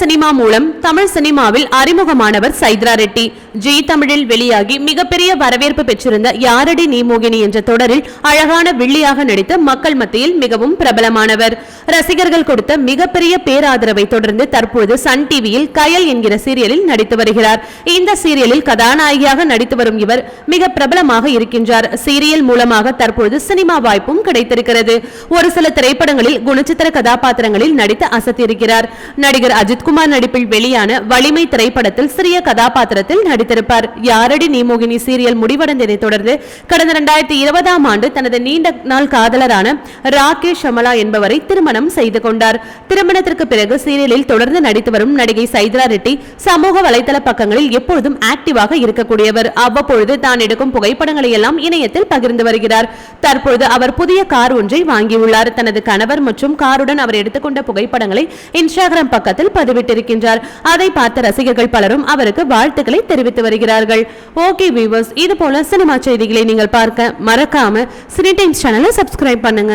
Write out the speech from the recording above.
Cinema மூலம் தமிழ் சினிமாவில் அறிமுகமானவர் Chaitra Reddy. G தமிழில் வெளியாகி மிகப்பெரிய வரவேற்பு பெற்றிருந்த யாரடி நீமோகினி என்ற தொடரில் அழகான வில்லியாக நடித்து மக்கள் மத்தியில் மிகவும் பிரபலமானவர். ரசிகர்கள் கொடுத்த மிகப்பெரிய பேராதரவை தொடர்ந்து தற்போது சன் டிவியில் கயல் என்கிற சீரியலில் நடித்து வருகிறார். இந்த சீரியலில் கதாநாயகியாக நடித்து வரும் இவர் மிக பிரபலமாக இருக்கின்றார். சீரியல் மூலமாக தற்போது சினிமா வாய்ப்பும் கிடைத்திருக்கிறது. ஒரு சில திரைப்படங்களில் குணச்சித்திர கதாபாத்திரங்களில் நடித்து அசத்தியிருக்கிறார். நடிகர் அஜித் அஜித்குமார் நடிப்பில் வெளியான வலிமை திரைப்படத்தில் சிறிய கதாபாத்திரத்தில் நடித்திருப்பார். யாரடி நீமோகினி சீரியல் முடிவடைந்ததை தொடர்ந்து கடந்த இரண்டாயிரத்தி இருபதாம் ஆண்டு தனது நீண்ட நாள் காதலரான ராகேஷ் அமலா என்பவரை திருமணம் செய்து கொண்டார். திருமணத்திற்கு பிறகு சீரியலில் தொடர்ந்து நடித்து வரும் நடிகை சைத்ரா ரெட்டி சமூக வலைதள பக்கங்களில் எப்பொழுதும் ஆக்டிவாக இருக்கக்கூடியவர். அவ்வப்பொழுது தான் எடுக்கும் புகைப்படங்களை எல்லாம் இணையத்தில் பகிர்ந்து வருகிறார். தற்பொழுது அவர் புதிய கார் ஒன்றை வாங்கியுள்ளார். தனது கணவர் மற்றும் காருடன் அவர் எடுத்துக்கொண்ட புகைப்படங்களை இன்ஸ்டாகிராம் பக்கத்தில் பதிவிட்டிருக்கின்றார். அதை பார்த்த ரசிகர்கள் பலரும் அவருக்கு வாழ்த்துக்களை தெரிவித்து வருகிறார்கள். ஓகே வியூவர்ஸ் இது போல சினிமா செய்திகளை நீங்கள் பார்க்க மறக்காம சினி டைம்ஸ் சேனலை சப்ஸ்கிரைப் பண்ணுங்க.